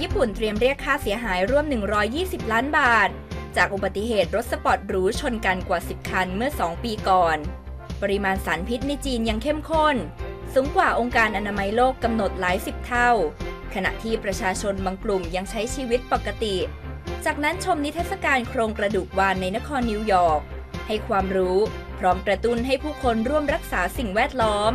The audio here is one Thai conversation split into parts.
ญี่ปุ่นเตรียมเรียกค่าเสียหายร่วม 120 ล้านบาท จากอุบัติเหตุรถสปอร์ตหรูชนกันกว่า 10 คันเมื่อ 2 ปีก่อน ปริมาณสารพิษในจีนยังเข้มข้น สูงกว่าองค์การอนามัยโลกกำหนดหลายสิบเท่า ขณะที่ประชาชนบางกลุ่มยังใช้ชีวิตปกติ จากนั้นชมนิทรรศการโครงกระดูกวานในนครนิวยอร์กให้ความรู้ พร้อมกระตุ้นให้ผู้คนร่วมรักษาสิ่งแวดล้อม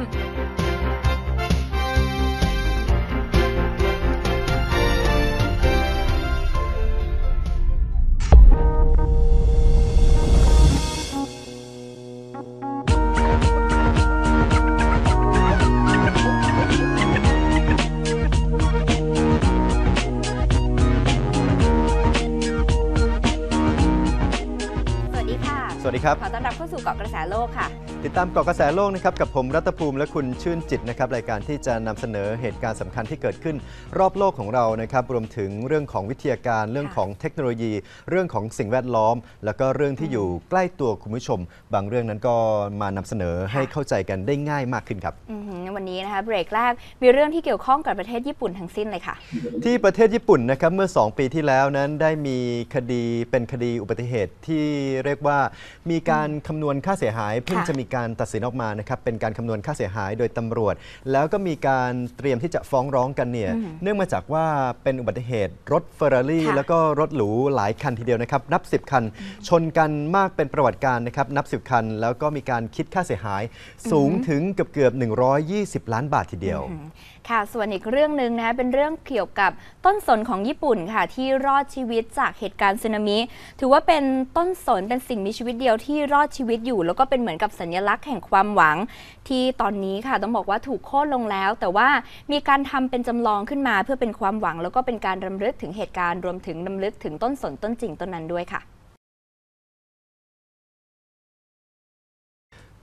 วัสดีครับขอต้อนรับเข้าสู่เกาะกระแสโลกค่ะ ติดตามเกาะกระแสโลกนะครับกับผมรัตภูมิและคุณชื่นจิตนะครับรายการที่จะนำเสนอเหตุการณ์สำคัญที่เกิดขึ้น รอบโลกของเรานะครับรวมถึงเรื่องของวิทยาการเรื่องของเทคโนโลยี เรื่องของสิ่งแวดล้อม แล้วก็เรื่องที่อยู่ใกล้ตัวคุณผู้ชม บางเรื่องนั้นก็มานำเสนอให้เข้าใจกันได้ง่ายมากขึ้นครับอือหือ วันนี้นะคะเบรกแรกมีเรื่องที่เกี่ยวข้องกับประเทศญี่ปุ่นทั้งสิ้นเลยค่ะ ที่ประเทศญี่ปุ่นนะครับเมื่อ 2 ปีที่แล้วนั้นได้มีคดีเป็นคดีอุบัติเหตุที่เรียกว่า มีการคำนวณค่าเสียหายเพิ่งจะมีการตัดสินออกมานะครับเป็นการคำนวณค่าเสียหายโดยตำรวจ แล้วก็มีการเตรียมที่จะฟ้องร้องกันเนี่ยเนื่องมาจากว่าเป็นอุบัติเหตุรถเฟอร์รารี่แล้วก็รถหรูหลายคันทีเดียวนะครับนับ 10 คัน ชนกันมากเป็นประวัติการนะครับนับ 10 คัน แล้วก็มีการคิดค่าเสียหายสูงถึงเกือบเกือบ120 20 ล้านบาททีเดียว ค่ะ ส่วนอีกเรื่องหนึ่งนะคะเป็นเรื่องเกี่ยวกับต้นสนของญี่ปุ่นค่ะ ที่รอดชีวิตจากเหตุการณ์สึนามิ ถือว่าเป็นต้นสนเป็นสิ่งมีชีวิตเดียวที่รอดชีวิตอยู่ แล้วก็เป็นเหมือนกับสัญลักษณ์แห่งความหวัง ที่ตอนนี้ค่ะต้องบอกว่าถูกโค่นลงแล้ว แต่ว่ามีการทำเป็นจำลองขึ้นมาเพื่อเป็นความหวัง แล้วก็เป็นการรำลึกถึงเหตุการณ์รวมถึงรำลึกถึงต้นสนต้นจริงต้นนั้นด้วยค่ะ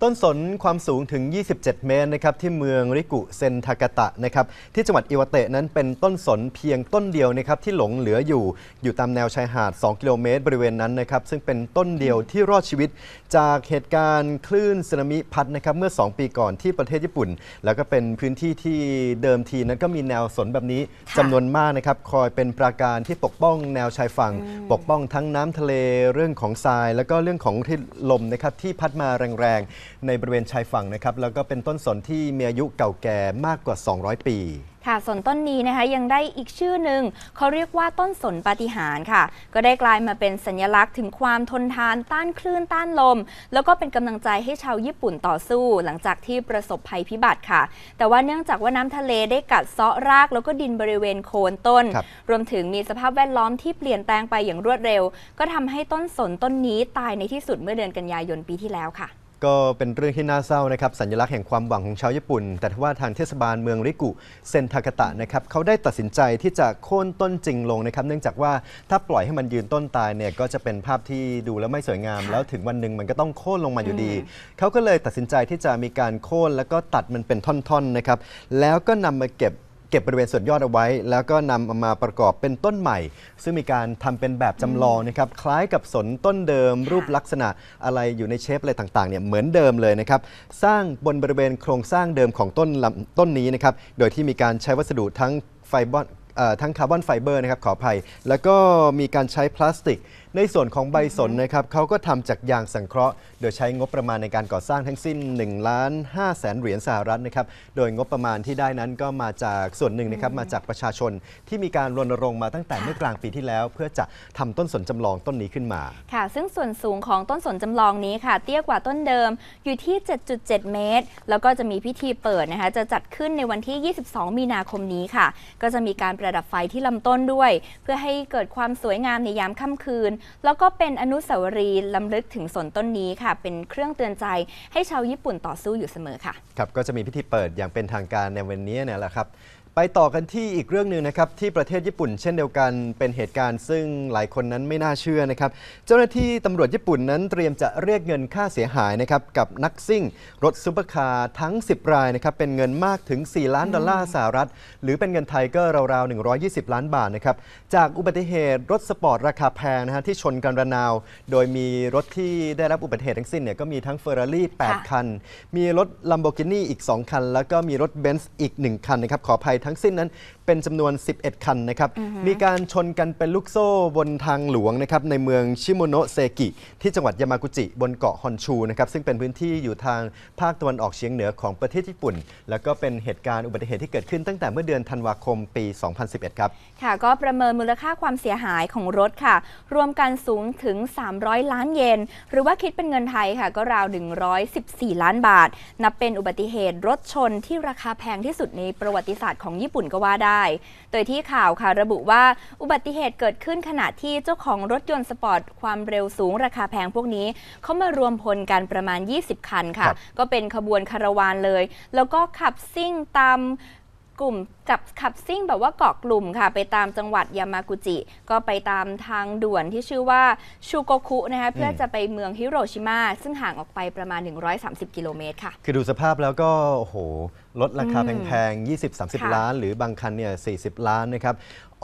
ต้นสนความสูงถึง 27 เมตรนะครับที่เมืองริกุเซนทากาตะนะครับที่จังหวัดอิวาเตะนั้นเป็นต้นสนเพียงต้นเดียวนะครับที่หลงเหลืออยู่อยู่ตามแนวชายหาด 2 กิโลเมตร บริเวณนั้นนะครับซึ่งเป็นต้นเดียวที่รอดชีวิต จากเหตุการณ์คลื่นสึนามิพัดนะครับเมื่อ 2 ปีก่อนที่ประเทศญี่ปุ่น แล้วก็เป็นพื้นที่ที่เดิมทีนั้นก็มีแนวสนแบบนี้ค่ะจำนวนมากนะครับคอยเป็นปราการที่ปกป้องแนวชายฝั่ง ปกป้องทั้งน้ำทะเลเรื่องของทราย แล้วก็เรื่องของที่ลมนะครับที่พัดมาแรงๆในบริเวณชายฝั่งนะครับแล้วก็เป็นต้นสนที่มีอายุเก่าแก่มากกว่า 200 ปีค่ะส่วนต้นนี้นะคะยังได้อีกชื่อหนึ่งเขาเรียกว่าต้นสนปาฏิหาริย์ค่ะ ก็ได้กลายมาเป็นสัญลักษณ์ถึงความทนทานต้านคลื่นต้านลม แล้วก็เป็นกำลังใจให้ชาวญี่ปุ่นต่อสู้ หลังจากที่ประสบภัยพิบัติค่ะ แต่ว่าเนื่องจากว่าน้ำทะเลได้กัดเซาะราก แล้วก็ดินบริเวณโคนต้นครับรวมถึงมีสภาพแวดล้อมที่เปลี่ยนแปลงไปอย่างรวดเร็ว ก็ทำให้ต้นสนต้นนี้ตายในที่สุดเมื่อเดือนกันยายนปีที่แล้วค่ะ ก็เป็นเรื่องที่น่าเศร้านะครับสัญลักษณ์แห่งความหวังของชาวญี่ปุ่น แต่ทว่าทางเทศบาลเมืองริกุเซนทากาตะนะครับเขาได้ตัดสินใจที่จะโค่นต้นจริงลงนะครับ เนื่องจากว่าถ้าปล่อยให้มันยืนต้นตายเนี่ยก็จะเป็นภาพที่ดูแล้วไม่สวยงามค่ะแล้วถึงวันหนึ่งมันก็ต้องโค่นลงมาอยู่ดี เขาก็เลยตัดสินใจที่จะมีการโค่นแล้วก็ตัดมันเป็นท่อนๆนะครับแล้วก็นำมาเก็บ เก็บบริเวณส่วนยอดเอาไว้ แล้วก็นำเอามาประกอบเป็นต้นใหม่ ซึ่งมีการทำเป็นแบบจำลองนะครับคล้ายกับสนต้นเดิม รูปลักษณะอะไรอยู่ในเชฟอะไรต่างๆเนี่ยเหมือนเดิมเลยนะครับสร้างบนบริเวณโครงสร้างเดิมของต้นลำต้นนี้นะครับโดยที่มีการใช้วัสดุทั้งไฟบอนทั้งคาร์บอนไฟเบอร์นะครับขออภัย แล้วก็มีการใช้พลาสติก ในส่วนของใบสนนะครับเขาก็ทำจากยางสังเคราะห์ โดยใช้งบประมาณในการก่อสร้างทั้งสิ้น1ล้าน5แสนเหรียญสหรัฐนะครับโดยงบประมาณที่ได้นั้นก็มาจากส่วนหนึ่งนะครับมาจากประชาชนที่มีการรณรงค์มาตั้งแต่เมื่อกลางปีที่แล้ว เพื่อจะทำต้นสนจำลองต้นนี้ขึ้นมาค่ะ ซึ่งส่วนสูงของต้นสนจำลองนี้ค่ะ เตี้ยกว่าต้นเดิมอยู่ที่ 7.7 เมตร แล้วก็จะมีพิธีเปิดนะคะจะจัดขึ้นในวันที่ 22 มีนาคมนี้ค่ะ ก็จะมีการประดับไฟที่ลำต้นด้วย เพื่อให้เกิดความสวยงามในยามค่ำคืนแล้วก็เป็นอนุสาวรีย์ลำลึกถึงสนต้นนี้ค่ะ เป็นเครื่องเตือนใจให้ชาวญี่ปุ่นต่อสู้อยู่เสมอค่ะ ครับ ก็จะมีพิธีเปิดอย่างเป็นทางการในวันนี้เนี่ยแหละครับ ไปต่อกันที่อีกเรื่องหนึ่งนะครับที่ประเทศญี่ปุ่นเช่นเดียวกันเป็นเหตุการณ์ ซึ่งหลายคนนั้นไม่น่าเชื่อนะครับเจ้าหน้าที่ตำรวจญี่ปุ่นนั้นเตรียมจะเรียกเงินค่าเสียหายนะครับกับนักซิ่ง รถซุปเปอร์คาร์ทั้ง 10 รายนะครับเป็นเงินมากถึง 4 ล้านดอลลาร์สหรัฐ หรือเป็นเงินไทยก็ราวๆ 120 ล้านบาทนะครับจากอุบัติเหตุรถสปอร์ตราคาแพงนะฮะที่ชนกันระนาว โดยมีรถที่ได้รับอุบัติเหตุทั้งสิ้นเนี่ยก็มีทั้งเฟอร์รารี่ค่ะ8คัน มีรถ Lamborghini อีก 2 คัน แล้วก็มีรถเบนซ์อีก 1 คันนะครับขออภัยทั้งสิ้นนั้นเป็นจำนวน 11 คันนะครับ มีการชนกันเป็นลูกโซ่บนทางหลวงนะครับในเมืองชิโมโนะเซกิที่จังหวัดยามากุจิบนเกาะฮอนชูนะครับซึ่งเป็นพื้นที่อยู่ทางภาคตะวันออกเฉียงเหนือของประเทศญี่ปุ่น แล้วก็เป็นเหตุการณ์อุบัติเหตุที่เกิดขึ้นตั้งแต่เมื่อเดือนธันวาคมปี 2011 ครับ ค่ะก็ประเมินมูลค่าความเสียหายของรถค่ะ รวมกันสูงถึง 300 ล้านเยน หรือว่าคิดเป็นเงินไทยค่ะ ก็ราว 114 ล้านบาท นับเป็นอุบัติเหตุรถชนที่ราคาแพงที่สุดในประวัติศาสตร์ของญี่ปุ่นก็ว่าได้โดยที่ข่าวค่ะระบุว่าอุบัติเหตุเกิดขึ้นขณะที่เจ้าของรถยนต์สปอร์ตความเร็วสูงราคาแพงพวกนี้เขามารวมพลกันประมาณ 20 คันค่ะครับก็เป็นขบวนคาราวานเลย แล้วก็ขับซิ่งตามกลุ่มกับขับซิ่งแบบว่าเกาะกลุ่มค่ะ ไปตามจังหวัดยามากุจิ ก็ไปตามทางด่วนที่ชื่อว่าชูโกคุนะคะเพื่อจะไปเมืองฮิโรชิมาซึ่งห่างออกไปประมาณ 130 กิโลเมตรค่ะ คือดูสภาพแล้วก็โอ้โห ลดราคาอืมแพงๆ 20-30ค่ะล้าน หรือบางคันเนี่ย 40 ล้านนะครับ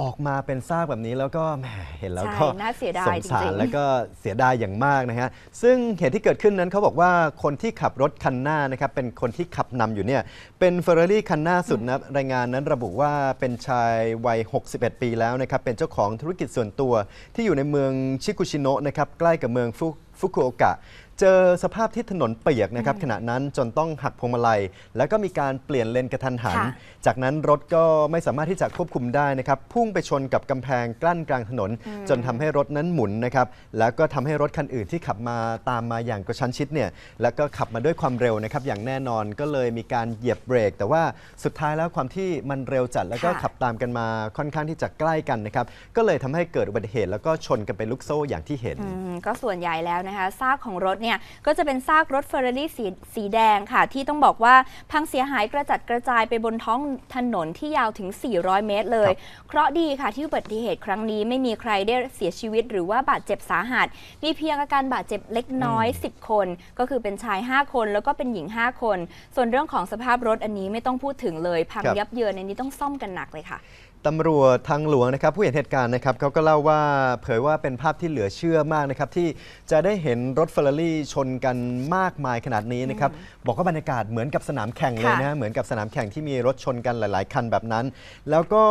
ออกมาเป็นซากแบบนี้แล้วก็แหมเห็นแล้วก็ใช่น่าเสียดายสงสาจริรงๆ แล้วก็เสียดายอย่างมากนะฮะ ซึ่งเหตุที่เกิดขึ้นนั้นเขาบอกว่าคนที่ขับรถคันหน้านะครับ เป็นคนที่ขับนำอยู่เนี่ย เป็นเฟอร์รารี่คันหน้าสุดนะรายงานนั้นระบุว่าเป็นชายวัย 61 ปีแล้วนะครับ เป็นเจ้าของธุรกิจส่วนตัวที่อยู่ในเมืองชิคุชิโนะนะครับ ใกล้กับเมืองฟุ ฟุกุโอกะ เจอสภาพที่ถนนเปียกนะครับขณะนั้นจนต้องหักพวงมาลัย แล้วก็มีการเปลี่ยนเลนกระทันหัน ค่ะ จากนั้นรถก็ไม่สามารถที่จะควบคุมได้นะครับพุ่งไปชนกับกำแพงกลั้นกลางถนน จนทำให้รถนั้นหมุนนะครับแล้วก็ทำให้รถคันอื่นที่ขับมาตามมาอย่างกระชั้นชิดเนี่ยแล้วก็ขับมาด้วยความเร็วนะครับอย่างแน่นอนก็เลยมีการเหยียบเบรก แต่ว่าสุดท้ายแล้วความที่มันเร็วจัดแล้วก็ค่ะ ขับตามกันมาค่อนข้างที่จะใกล้กันนะครับก็เลยทำให้เกิดอุบัติเหตุแล้วก็ชนกันเป็นลูกโซ่อย่างที่เห็น อืมก็ส่วนใหญ่แล้วนะคะซากของรถเนี่ยก็จะเป็นซากรถเฟอร์รารี่สีสีแดงค่ะ ที่ต้องบอกว่าพังเสียหายกระจัดกระจายไปบนท้องถนนที่ยาวถึง 400 เมตรเลย เคราะห์ดีค่ะที่อุบัติเหตุครั้งนี้ไม่มีใครได้เสียชีวิตหรือว่าบาดเจ็บสาหัส มีเพียงอาการบาดเจ็บเล็กน้อย 10 คน ก็คือเป็นชาย 5 คนแล้วก็เป็นหญิง 5 คน ส่วนเรื่องของสภาพรถอันนี้ไม่ต้องพูดถึงเลย พังครับยับเยินในนี้ต้องซ่อมกันหนักเลยค่ะ ตำรวจทางหลวงนะครับผู้เห็นเหตุการณ์นะครับเขาก็เล่าว่าเผยว่าเป็นภาพที่เหลือเชื่อมากนะครับที่จะได้เห็นรถเฟอร์รารี่ชนกันมากมายขนาดนี้นะครับบอกว่าบรรยากาศเหมือนกับสนามแข่งเลยนะฮะเหมือนกับสนามแข่งที่มีรถชนกันหลาย ๆ คันแบบนั้น แล้วก็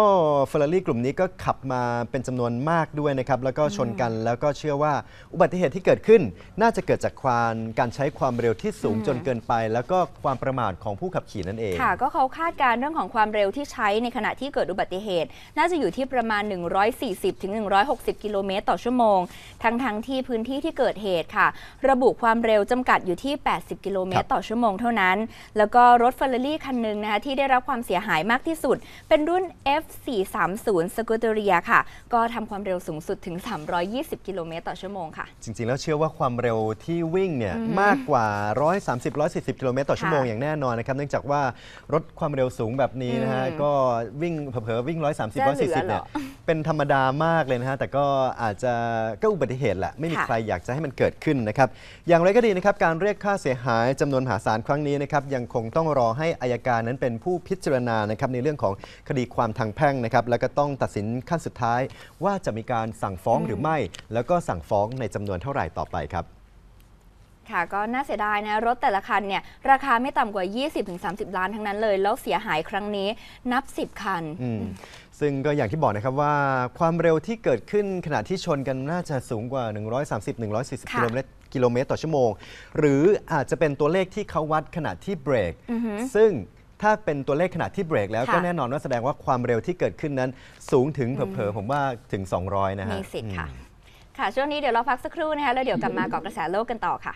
เฟอร์รารี่กลุ่มนี้ก็ขับมาเป็นจำนวนมากด้วยนะครับแล้วก็ชนกันแล้วก็เชื่อว่าอุบัติเหตุที่เกิดขึ้น น่าจะเกิดจากความการใช้ความเร็วที่สูงจนเกินไป แล้วก็ความประมาทของผู้ขับขี่นั่นเองค่ะก็เขาคาดการณ์เรื่องของความเร็วที่ใช้ในขณะที่เกิดอุบัติเหตุน่าจะอยู่ที่ประมาณ 140ถึง160 กิโลเมตรต่อชั่วโมง ทั้งทั้งที่พื้นที่ที่เกิดเหตุค่ะ ระบุความเร็วจำกัดอยู่ที่ 80 กิโลเมตครัรบต่อชั่วโมงเท่านั้น แล้วก็รถเฟอร์รารี่คันหนึ่งนะคะที่ได้รับความเสียหายมากที่สุด เป็นรุ่น F430 s c u t e r i a ค่ะ ก็ทำความเร็วสูงสุดถึง 320 กิโลเมตรต่อชั่วโมงค่ะ จริง ๆ แล้วเชื่อว่าความเร็วที่วิ่งเนี่ยมากกว่า 130-140 กิโลเมตรต่อชั่วโมงค่ะอย่างแน่นอนนะครับ เนื่องจากว่ารถความเร็วสูงแบบนี้นะฮะอืมก็วิ่งเผลอๆวิ่งจะเหลือ130-140เหรอเนี่ยเป็นธรรมดามากเลยนะฮะแต่ก็อาจจะก็อุบัติเหตุแหละไม่มีค่ะใครอยากจะให้มันเกิดขึ้นนะครับอย่างไรก็ดีนะครับการเรียกค่าเสียหายจำนวนมหาศาลครั้งนี้นะครับยังคงต้องรอให้อายการนั้นเป็นผู้พิจารณานะครับในเรื่องของคดีความทางแพ่งนะครับแล้วก็ต้องตัดสินขั้นสุดท้ายว่าจะมีการสั่งฟ้องหรือไม่ แล้วก็สั่งฟ้องในจำนวนเท่าไหร่ต่อไปครับ ค่ะก็น่าเสียดายนะ รถแต่ละคันเนี่ยราคาไม่ต่ำกว่า 20-30 ล้านทั้งนั้นเลย แล้วเสียหายครั้งนี้นับ 10 คัน อืมซึ่งก็อย่างที่บอกนะครับว่าความเร็วที่เกิดขึ้นขณะที่ชนกันน่าจะสูงกว่า 130-140ค่ะกิโลเมตรกิโลเมตรต่อชั่วโมง หรืออาจจะเป็นตัวเลขที่เขาวัดขณะที่เบรก อือหือ ซึ่งถ้าเป็นตัวเลขขณะที่เบรกแล้วค่ะก็แน่นอนว่าแสดงว่าความเร็วที่เกิดขึ้นนั้นสูงถึงเผลอๆผมว่าถึง 200 นะฮะมีสิทธิ์ค่ะ อืม ค่ะ ช่วงนี้เดี๋ยวเราพักสักครู่นะคะแล้วเดี๋ยวกลับมาเกาะกระแสโลกกันต่อค่ะ